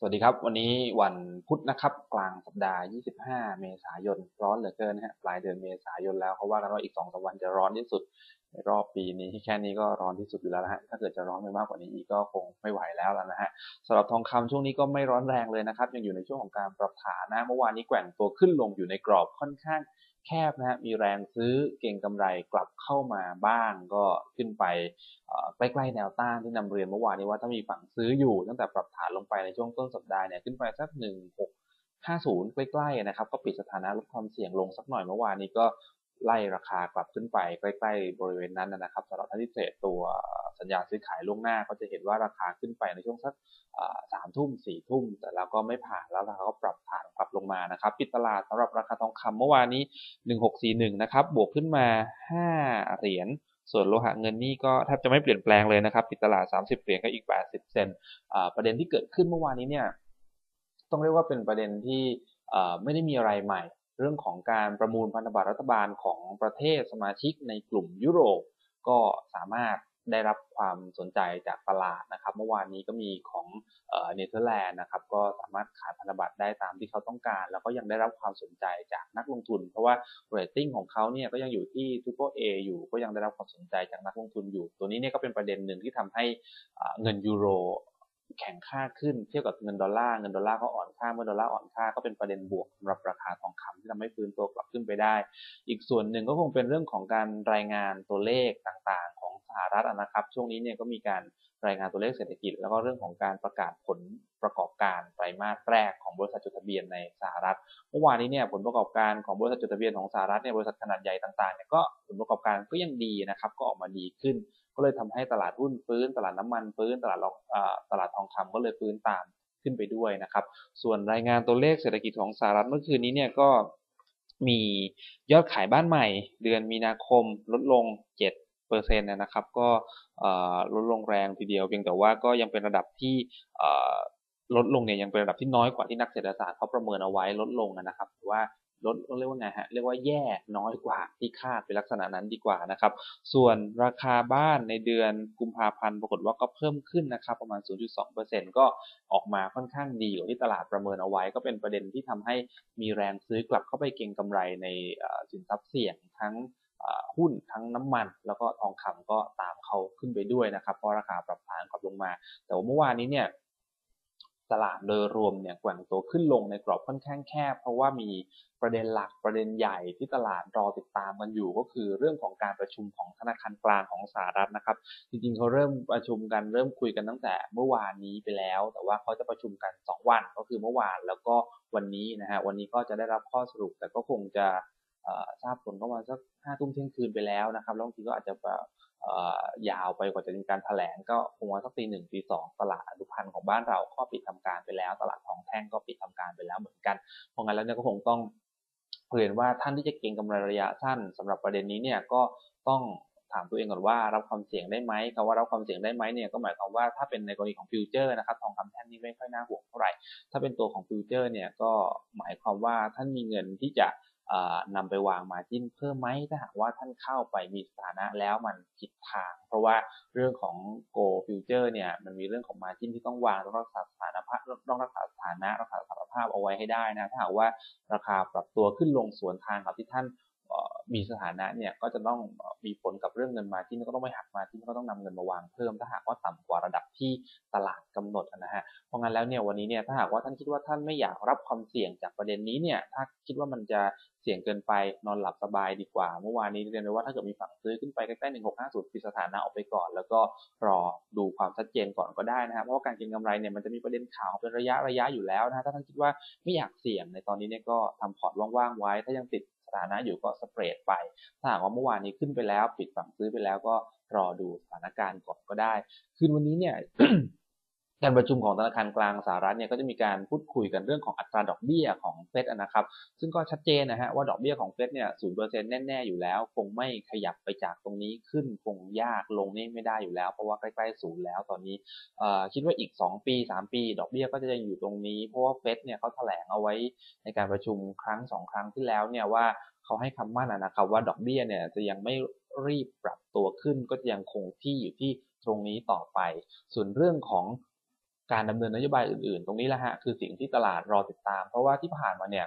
สวัสดีครับ วันนี้วันพุธนะครับ กลางสัปดาห์ 25 เมษายน ร้อนเหลือเกินนะฮะปลายเดือนเมษายนแล้วเขาว่ากันว่าอีก2อสวันจะร้อนที่สุดในรอบปีนี้แค่นี้ก็ร้อนที่สุดอยู่แล้วนะฮะถ้าเกิดจะร้อนไปมากกว่านี้อีกก็คงไม่ไหวแล้วแล้วนะฮะสำหรับทองคำช่วงนี้ก็ไม่ร้อนแรงเลยนะครับ ยังอยู่ในช่วงของการปรับฐานนะเมื่อวานนี้แกว่งตัวขึ้นลงอยู่ในกรอบค่อนข้าง แคบนะฮะมีแรงซื้อเก่งกำไรกลับเข้ามาบ้างก็ขึ้นไปใกล้ๆแนวต้านที่นำเรียนเมื่อวานนี้ว่าถ้ามีฝั่งซื้ออยู่ตั้งแต่ปรับฐานลงไปในช่วงต้นสัปดาห์เนี่ยขึ้นไปสักหนึ่งหกห้าศูนย์ใกล้ๆนะครับก็ปิดสถานะลดความเสี่ยงลงสักหน่อยเมื่อวานนี้ก็ ไล่ราคากลับขึ้นไปใกล้ ๆ บริเวณนั้นนะครับสำหรับท่านที่เทรดตัวสัญญาซื้อขายล่วงหน้าก็จะเห็นว่าราคาขึ้นไปในช่วงสักสามทุ่มสี่ทุ่ม แต่แล้วก็ไม่ผ่านแล้วราคาก็ปรับฐานปรับลงมานะครับ ปิดตลาดสำหรับราคาทองคำเมื่อวานนี้หนึ่งหกสี่หนึ่งนะครับ บวกขึ้นมาห้าเหรียญส่วนโลหะเงินนี่ก็แทบจะไม่เปลี่ยนแปลงเลยนะครับ ปิดตลาด 30 เหรียญก็อีก 80 เซนประเด็นที่เกิดขึ้นเมื่อวานนี้เนี่ยต้องเรียกว่าเป็นประเด็นที่ไม่ได้มีอะไรใหม่ เรื่องของการประมูลพันธบัตรรัฐบาลของประเทศสมาชิกในกลุ่มยุโรป ก็สามารถได้รับความสนใจจากตลาดนะครับ เมื่อวานนี้ก็มีของเนเธอร์แลนด์นะครับ ก็สามารถขายพันธบัตรได้ตามที่เขาต้องการ แล้วก็ยังได้รับความสนใจจากนักลงทุน เพราะว่าเรตติ้งของเขาเนี่ยก็ยังอยู่ที่ทูโกเออยู่ ก็ยังได้รับความสนใจจากนักลงทุนอยู่ ตัวนี้เนี่ยก็เป็นประเด็นหนึ่งที่ทำให้เงินยูโร แข็งค่าขึ้นเทียบกับเงินดอลลาร์เงินดอลลาร์ก็อ่อนค่าเมื่อดอลลาร์อ่อนค่าก็เป็นประเด็นบวกสำหรับราคาทองคำที่ทำให้ฟื้นตัวกลับขึ้นไปได้ อีกส่วนหนึ่งก็คงเป็นเรื่องของการรายงานตัวเลขต่างๆ ของสหรัฐนะครับ ช่วงนี้เนี่ยก็มีการรายงานตัวเลขเศรษฐกิจ แล้วก็เรื่องของการประกาศผลประกอบการไตรมาสแรกของบริษัทจดทะเบียนในสหรัฐเมื่อวานนี้เนี่ยผลประกอบการของบริษัทจดทะเบียนของสหรัฐเนี่ยบริษัทขนาดใหญ่ต่างๆเนี่ยก็ผลประกอบการก็ยังดีนะครับก็ออกมาดีขึ้น ก็เลยทำให้ตลาดหุ้นฟื้น ตลาดน้ำมันฟื้น ตลาดตลาดทองคำก็เลยฟื้นตามขึ้นไปด้วยนะครับ ส่วนรายงานตัวเลขเศรษฐกิจของสหรัฐเมื่อคืนนี้เนี่ยก็มียอดขายบ้านใหม่ เดือนมีนาคมลดลง 7เปอร์เซ็นต์นะครับก็ลดลงแรงทีเดียว เพียงแต่ว่าก็ยังเป็นระดับที่ลดลงเนี่ยยังเป็นระดับที่น้อยกว่าที่นักเศรษฐศาสตร์เขาประเมินเอาไว้ลดลงนะครับหรือว่า ลดเรียกว่าไงฮะเรียกว่าแย่น้อยกว่าที่คาดเป็นลักษณะนั้นดีกว่านะครับ ส่วนราคาบ้านในเดือนกุมภาพันธ์ปรากฏว่าก็เพิ่มขึ้นนะครับ ประมาณ 0.2%ก็ออกมาค่อนข้างดีกว่าที่ตลาดประเมินเอาไว้ ก็เป็นประเด็นที่ทำให้มีแรงซื้อกลับเข้าไปเก็งกำไรในสินทรัพย์เสี่ยงทั้งหุ้นทั้งน้ำมัน แล้วก็ทองคำก็ตามเขาขึ้นไปด้วยนะครับเพราะราคาปรับฐานกลับลงมา แต่ว่าเมื่อวานนี้เนี่ย ตลาดโดยรวมเนี่ยแกว่งตัวขึ้นลงในกรอบค่อนข้างแคบ เพราะว่ามีประเด็นหลักประเด็นใหญ่ที่ตลาดรอติดตามกันอยู่ ก็คือเรื่องของการประชุมของธนาคารกลางของสหรัฐนะครับ จริงๆเขาเริ่มประชุมกันเริ่มคุยกันตั้งแต่เมื่อวานนี้ไปแล้ว แต่ว่าเขาจะประชุมกัน 2 วันก็คือเมื่อวานแล้วก็วันนี้นะฮะวันนี้ก็จะได้รับข้อสรุปแต่ก็คงจะ ทราบผลประมาสักห้าทุ่มเที่ยงคืนไปแล้วนะครับแล้วบางทีก็อาจจะยาวไปกว่าจะมีการแถลงก็คงว่าสักตีหนึ่งตีสองตลาดอนุพันธ์ของบ้านเราก็ปิดทำการไปแล้ว ตลาดทองแท่งก็ปิดทำการไปแล้วเหมือนกัน เพราะงั้นแล้วเนี่ยก็คงต้องเห็นว่าท่านที่จะเก็งกำไรระยะสั้นสำหรับประเด็นนี้เนี่ยก็ต้องถามตัวเองก่อนว่ารับความเสี่ยงได้ไหมคำว่ารับความเสี่ยงได้ไหมเนี่ยก็หมายความว่าถ้าเป็นในกรณีของฟิวเจอร์นะครับทองคำแท่งนี่ไม่ค่อยน่าห่วงเท่าไหร่ถ้าเป็นตัวของฟิวเจอร์เนี่ยก็หมายความว่าท่านมีเงินที่จะ นำไปวางมาจิ้นเพิ่มไหมถ้าหากว่าท่านเข้าไปมีสถานะแล้วมันผิดทาง เพราะว่าเรื่องของ Go Future เนี่ยมันมีเรื่องของมาจิ้นที่ต้องวางต้องรักษาสถานะต้องรักษาสถานะรักษาสถานภาพเอาไว้ให้ได้นะถ้าหากว่าราคาปรับตัวขึ้นลงสวนทางกับที่ท่าน มีสถานะเนี่ยก็จะต้องมีผลกับเรื่องเงินมาที่ก็ต้องไม่หักมาที่ก็ต้องนำเงินมาวางเพิ่มถ้าหากว่าต่ำกว่าระดับที่ตลาดกำหนดนะฮะเพราะงั้นแล้วเนี่ยวันนี้เนี่ยถ้าหากว่าท่านคิดว่าท่านไม่อยากรับความเสี่ยงจากประเด็นนี้เนี่ยถ้าคิดว่ามันจะเสี่ยงเกินไปนอนหลับสบายดีกว่า เมื่อวานนี้เรียนเลยว่าถ้าเกิดมีฝั่งซื้อขึ้นไปใกล้ๆหนึ่งหกห้าศูนย์ปิดสถานะออกไปก่อน แล้วก็รอดูความชัดเจนก่อนก็ได้นะครับเพราะว่าการเก็งกำไรเนี่ยมันจะมีประเด็นข่าวเป็นระยะระยะอยู่แล้วนะถ้าท่านคิดว่าไม่อยากเสี่ยงในตอนนี้เนี่ยก็ทำพอร์ตว่างๆไว้ ถ้ายังติด ถานะอยู่ก็สเปรดไป ถ้าหากว่าเมื่อวานนี้ขึ้นไปแล้ว ปิดฝั่งซื้อไปแล้วก็รอดูสถานการณ์ก่อนก็ได้ คืนวันนี้เนี่ย การประชุมของธนาคารกลางสหรัฐเนี่ยก็จะมีการพูดคุยกันเรื่องของอัตราดอกเบี้ยของเฟดนะครับ ซึ่งก็ชัดเจนนะฮะว่าดอกเบี้ยของเฟดเนี่ยศูนย์เปอร์เซ็นต์แน่ ๆ อยู่แล้ว คงไม่ขยับไปจากตรงนี้ขึ้นคงยากลงนี่ไม่ได้อยู่แล้ว เพราะว่าใกล้ๆศูนย์แล้วตอนนี้คิดว่าอีก 2 ปี 3 ปี ดอกเบี้ยก็จะยังอยู่ตรงนี้ เพราะว่าเฟดเนี่ยเขาแถลงเอาไว้ในการประชุมครั้ง 2 ครั้งที่แล้วเนี่ยว่าเขาให้คำมั่นนะครับว่าดอกเบี้ยเนี่ยจะยังไม่รีบปรับตัวขึ้นก็จะยังคงที่อยู่ที่ตรงนี้ต่อไป ส่วนเรื่องของ การดำเนินนโยบายอื่นๆ ตรงนี้แหละฮะคือสิ่งที่ตลาดรอติดตาม เพราะว่าที่ผ่านมาเนี่ย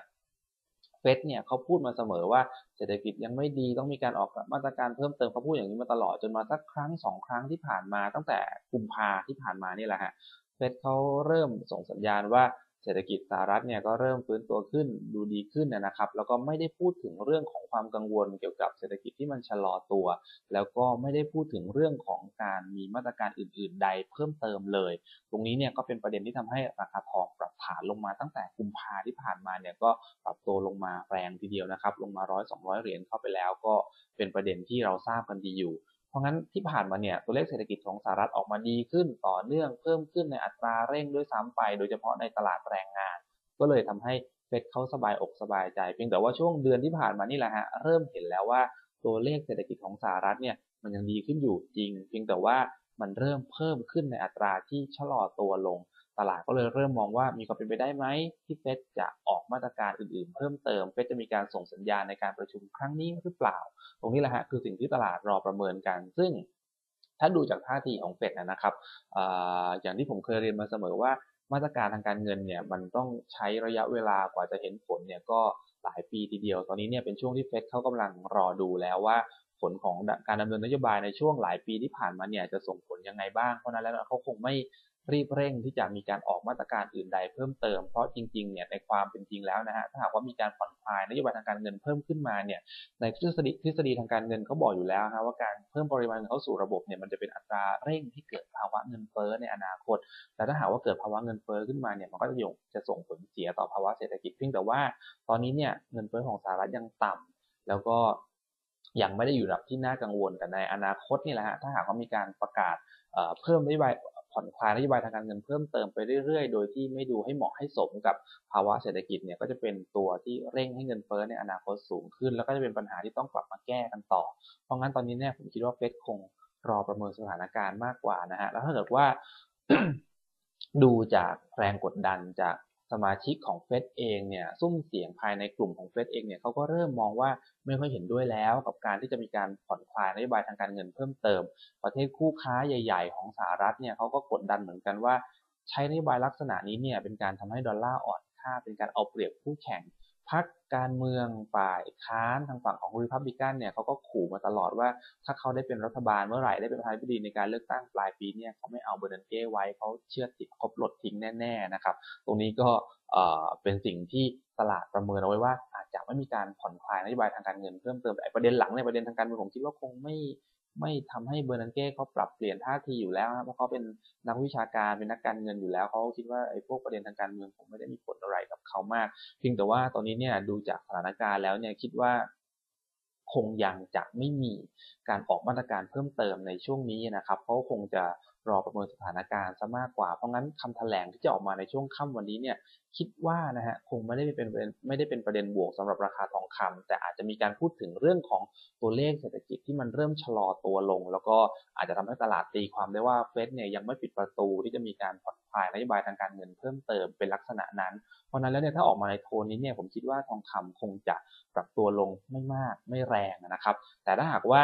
เฟดเนี่ยเขาพูดมาเสมอว่าเศรษฐกิจยังไม่ดีต้องมีการออกมาตรการเพิ่มเติมเขาพูดอย่างนี้มาตลอดจนมาสักครั้งสองครั้งที่ผ่านมาตั้งแต่กุมภาที่ผ่านมานี่แหละฮะเฟดเขาเริ่มส่งสัญญาณว่า เศรษฐกิจสหรัฐเนี่ยก็เริ่มฟื้นตัวขึ้นดูดีขึ้นนะครับ แล้วก็ไม่ได้พูดถึงเรื่องของความกังวลเกี่ยวกับเศรษฐกิจที่มันชะลอตัว แล้วก็ไม่ได้พูดถึงเรื่องของการมีมาตรการอื่น ๆ ใดเพิ่มเติมเลย ตรงนี้เนี่ยก็เป็นประเด็นที่ทำให้ราคาทองปรับฐานลงมาตั้งแต่กุมภาที่ผ่านมาเนี่ยก็ปรับตัวลงมาแรงทีเดียวนะครับ ลงมาร้อยสองร้อยเหรียญเข้าไปแล้วก็เป็นประเด็นที่เราทราบกันดีอยู่ เพราะงั้นที่ผ่านมาเนี่ยตัวเลขเศรษฐกิจของสหรัฐออกมาดีขึ้นต่อเนื่องเพิ่มขึ้นในอัตราเร่งด้วยซ้ำไป โดยเฉพาะในตลาดแรงงาน ก็เลยทำให้เฟดเขาสบายอกสบายใจ เพียงแต่ว่าช่วงเดือนที่ผ่านมานี่แหละฮะเริ่มเห็นแล้วว่าตัวเลขเศรษฐกิจของสหรัฐเนี่ยมันยังดีขึ้นอยู่จริง เพียงแต่ว่ามันเริ่มเพิ่มขึ้นในอัตราที่ชะลอตัวลง ตลาดก็เลยเริ่มมองว่ามีความเป็นไปได้ไหมที่เฟดจะออกมาตรการอื่นๆ เพิ่มเติมเฟดจะมีการส่งสัญญาณในการประชุมครั้งนี้หรือเปล่า ตรงนี้แหละฮะคือสิ่งที่ตลาดรอประเมินกัน ซึ่งถ้าดูจากท่าทีของเฟดนะครับออย่างที่ผมเคยเรียนมาเสมอว่ามาตรการทางการเงินเนี่ยมันต้องใช้ระยะเวลากว่าจะเห็นผลเนี่ยก็หลายปีทีเดียว ตอนนี้เนี่ยเป็นช่วงที่เฟดเขากำลังรอดูแล้วว่าผลของการดำเนินนโยบายในช่วงหลายปีที่ผ่านมาเนี่ยจะส่งผลยังไงบ้าง เพราะนั้นแล้วเขาคงไม่ รีบเร่งที่จะมีการออกมาตรการอื่นใดเพิ่มเติม เพราะจริงๆเนี่ยในความเป็นจริงแล้วนะฮะถ้าหากว่ามีการผ่อนคลายนโยบายทางการเงินเพิ่มขึ้นมาเนี่ยในทฤษฎีทฤษฎีทางการเงินเขาบอกอยู่แล้วนะว่าการเพิ่มปริมาณเงินเข้าสู่ระบบเนี่ยมันจะเป็นอัตราเร่งที่เกิดภาวะเงินเฟ้อในอนาคตแต่ถ้าหากว่าเกิดภาวะเงินเฟ้อขึ้นมาเนี่ยมันก็จะยงจะส่งผลเสียต่อภาวะเศรษฐกิจเพียงแต่ว่า ตอนนี้เนี่ยเงินเฟ้อของสหรัฐยังต่ำแล้วก็ยังไม่ได้อยู่ระดับที่น่ากังวลแต่ในอนาคตนี่แหละฮะถ้าหากว่ามีการประกาศเพิ่มนโยบาย ผ่อนคลายนโยบายทางการเงินเพิ่มเติมไปเรื่อยๆ โดยที่ไม่ดูให้เหมาะให้สมกับภาวะเศรษฐกิจเนี่ยก็จะเป็นตัวที่เร่งให้เงินเฟ้อในอนาคตสูงขึ้น แล้วก็จะเป็นปัญหาที่ต้องกลับมาแก้กันต่อ เพราะงั้นตอนนี้เนี่ยผมคิดว่าเฟดคงรอประเมินสถานการณ์มากกว่านะฮะแล้วถ้าเกิดว่าดูจากแรงกดดันจาก สมาชิกของเฟดเองเนี่ยซุ้มเสียงภายในกลุ่มของเฟดเองเนี่ยเขาก็เริ่มมองว่าไม่ค่อยเห็นด้วยแล้ว กับการที่จะมีการผ่อนคลายนโยบายทางการเงินเพิ่มเติม ประเทศคู่ค้าใหญ่ ๆ ของสหรัฐเนี่ยเขาก็กดดันเหมือนกันว่า ใช้นโยบายลักษณะนี้เนี่ยเป็นการทำให้ดอลลาร์อ่อนค่าเป็นการเอาเปรียบคู่แข่ง พรรคการเมืองฝ่ายค้านทางฝั่งของริพับลิกันเนี่ยเขาก็ขู่มาตลอดว่า ถ้าเขาได้เป็นรัฐบาลเมื่อไหร่ได้เป็นประธานาธิบดีในการเลือกตั้งปลายปีเนี่ยเขาไม่เอาเบอร์นันเก้ไว้เขาเชื่อติดครบลดทิ้งแน่ๆนะครับ ตรงนี้ก็เป็นสิ่งที่ตลาดประเมินเอาไว้ว่าอาจจะไม่มีการผ่อนคลายนโยบายทางการเงินเพิ่มเติมแต่ประเด็นหลังในประเด็นทางการเมืองผมคิดว่าคงไม่ ไม่ทำให้เบอร์นันเก้เขาปรับเปลี่ยนท่าทีอยู่แล้วเพราะเขาเป็นนักวิชาการเป็นนักการเงินอยู่แล้วเขาคิดว่าไอ้พวกประเด็นทางการเมืองคงไม่ได้มีผลอะไรกับเขามากเพียงแต่ว่าตอนนี้เนี่ยดูจากสถานการณ์แล้วเนี่ยคิดว่าคงยังจะไม่มีการออกมาตรการเพิ่มเติมในช่วงนี้นะครับเพราะคงจะ รอประเมินสถานการณ์ซะมากกว่า เพราะงั้นคำแถลงที่จะออกมาในช่วงค่ำวันนี้เนี่ยคิดว่านะฮะคงไม่ได้เป็นไม่ได้เป็นประเด็นบวกสำหรับราคาทองคำแต่อาจจะมีการพูดถึงเรื่องของตัวเลขเศรษฐกิจที่มันเริ่มชะลอตัวลง แล้วก็อาจจะทำให้ตลาดตีความได้ว่าเฟดเนี่ยยังไม่ปิดประตูที่จะมีการผ่อนคลายนโยบายทางการเงินเพิ่มเติมเป็นลักษณะนั้น เพราะนั้นแล้วเนี่ยถ้าออกมาในโทนนี้เนี่ยผมคิดว่าทองคำคงจะปรับตัวลงไม่มากไม่แรงนะครับ แต่ถ้าหากว่า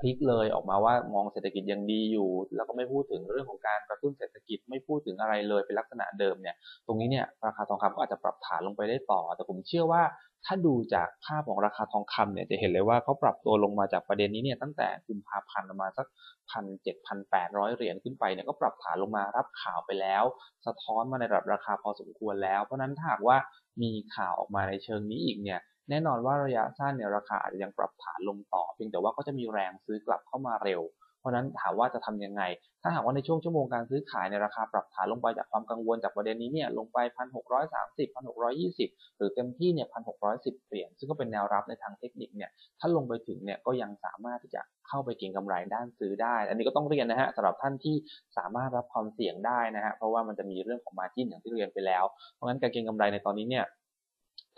พลิกเลยออกมาว่ามองเศรษฐกิจยังดีอยู่ แล้วก็ไม่พูดถึงเรื่องของการกระตุ้นเศรษฐกิจไม่พูดถึงอะไรเลยเป็นลักษณะเดิมเนี่ยตรงนี้เนี่ยราคาทองคำก็อาจจะปรับฐานลงไปได้ต่อ แต่ผมเชื่อว่าถ้าดูจากภาพของราคาทองคำเนี่ยจะเห็นเลยว่าเขาปรับตัวลงมาจากประเด็นนี้เนี่ยตั้งแต่กุมภาพันธ์ประมาณสักพันเจ็ดพันแปดร้อยเหรียญขึ้นไปเนี่ยก็ปรับฐานลงมารับข่าวไปแล้ว สะท้อนมาในระดับราคาพอสมควรแล้ว เพราะนั้นถ้าหากว่ามีข่าวออกมาในเชิงนี้อีกเนี่ย แน่นอนว่าระยะสั้นเนี่ยราคาอาจจะยังปรับฐานลงต่อเพียงแต่ว่าก็จะมีแรงซื้อกลับเข้ามาเร็ว เพราะนั้นถามว่าจะทํำยังไง ถ้าหากว่าในช่วงชั่วโมงการซื้อขายในราคาปรับฐานลงไปจากความกังวลจากประเด็นนี้เนี่ยลงไปพันหกร้อยสามสิบพันหกร้อยี่สิบหรือเต็มที่เนี่ยพันหกร้อยสิบเหรียญซึ่งก็เป็นแนวรับในทางเทคนิคเนี่ยถ้าลงไปถึงเนี่ยก็ยังสามารถที่จะเข้าไปเก็งกำไรด้านซื้อได้ อันนี้ก็ต้องเรียนนะฮะสำหรับท่านที่สามารถรับความเสี่ยงได้นะฮะเพราะว่ามันจะมีเรื่องของมาจิ้นอย่างที่เรียนไปแล้ว เพราะงั้นการเก็งกำไรในตอนนี้เนี่ย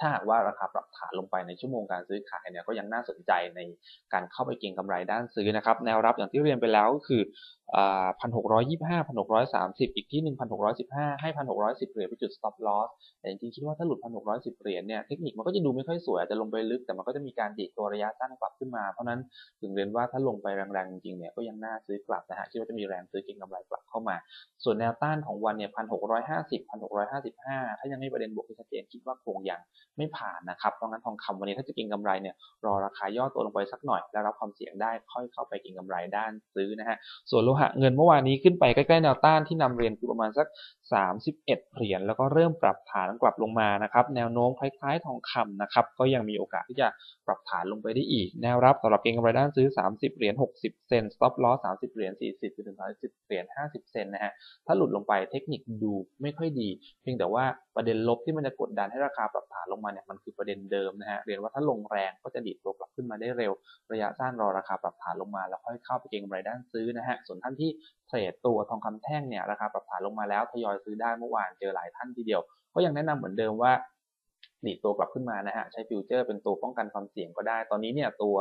ถ้าหากว่าราคาปรับฐานลงไปในชั่วโมงการซื้อขายเนี่ยก็ยังน่าสนใจในการเข้าไปเก็งกำไรด้านซื้อนะครับแนวรับอย่างที่เรียนไปแล้วก็คือ พันหกร้อยยี่ห้าพันหกร้อยสามสิบอีกที่หนึ่งพันหกร้อยสิบห้าให้พันหกร้อยสิบเหรียญเป็นจุด stop loss แต่จริงๆคิดว่าถ้าหลุดพันหกร้อยสิบเหรียญเนี่ยเทคนิคมันก็จะดูไม่ค่อยสวยอาจจะลงไปลึกแต่มันก็จะมีการดีดตัวระยะสั้นกลับขึ้นมา เพราะนั้นถึงเรียนว่าถ้าลงไปแรงๆจริงๆเนี่ยก็ยังน่าซื้อกลับนะฮะคิดว่าจะมีแรงซื้อเก็งกำไรกลับเข้ามา ส่วนแนวต้านของวันเนี่ยพันหกร้อยห้าสิบพันหกร้อยห้าสิบห้าถ้ายังไม่ประเด็นบวกที่ชัดเจนคิดว่าคงยังไม่ผ่านนะครับเพราะงั้นทองคำวันนี้ถ้าจะเก็งกำไรเนี่ยรอราคาย่อตัวลงไปสักหน่อย แล้วรับความเสี่ยงได้ค่อยเข้าไปเก็งกำไรด้านซื้อนะฮะส่วนโลหะเงินเมื่อวานนี้ขึ้นไปใกล้ๆแนวต้านที่นำเรียนคือประมาณสัก 31 เหรียญแล้วก็เริ่มปรับฐานกลับลงมานะครับ แนวโน้มคล้ายๆทองคำนะครับ ก็ยังมีโอกาสที่จะปรับฐานลงไปได้อีก แนวรับสำหรับเก็งกำไรด้านซื้อ 30 เหรียญ 60 เซน stop loss 30 เหรียญ 40ถึง30 เหรียญ 50 เซนนะฮะ ถ้าหลุดลงไปเทคนิคดูไม่ค่อยดี เพียงแต่ว่าประเด็นลบที่มันจะกดดันให้ราคาปรับฐานลงมาเนี่ยมันคือประเด็นเดิมนะฮะ เรียนว่าถ้าลงแรงก็จะดีดตัวกลับขึ้นมาได้เร็ว ระยะสั้นรอราคาปรับฐานลงมา แล้วค่อยเข้าไปเก็งกำไรด้านซื้อนะฮะส่วนท่านที่เทรดตัวทองคำแท่งเนี่ยราคาปรับฐานลงมาแล้วทยอยซื้อได้เมื่อวานเจอหลายท่านทีเดียว ก็ยังแนะนำเหมือนเดิมว่า ดีดตัวกลับขึ้นมานะฮะใช้ฟิวเจอร์เป็นตัวป้องกันความเสี่ยงก็ได้ ตอนนี้เนี่ยตัว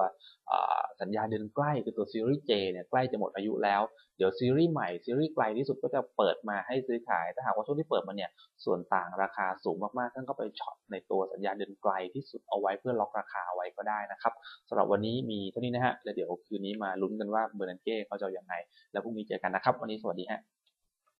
สัญญาเดินใกล้คือตัวซีรีส์ J เนี่ยใกล้จะหมดอายุแล้ว เดี๋ยวซีรีส์ใหม่ซีรีส์ไกลที่สุดก็จะเปิดมาให้ซื้อขาย ถ้าหากว่าช่วงที่เปิดมาเนี่ยส่วนต่างราคาสูงมากๆท่านก็ไปช็อตในตัวสัญญาเดินไกลที่สุดเอาไว้เพื่อล็อกราคาเอาไว้ก็ได้นะครับสำหรับวันนี้มีเท่านี้นะฮะแล้วเดี๋ยวคืนนี้มาลุ้นกันว่าเบอร์นันเก้เขาจะยังไง แล้วพรุ่งนี้เจอกันนะครับ วันนี้สวัสดีฮะ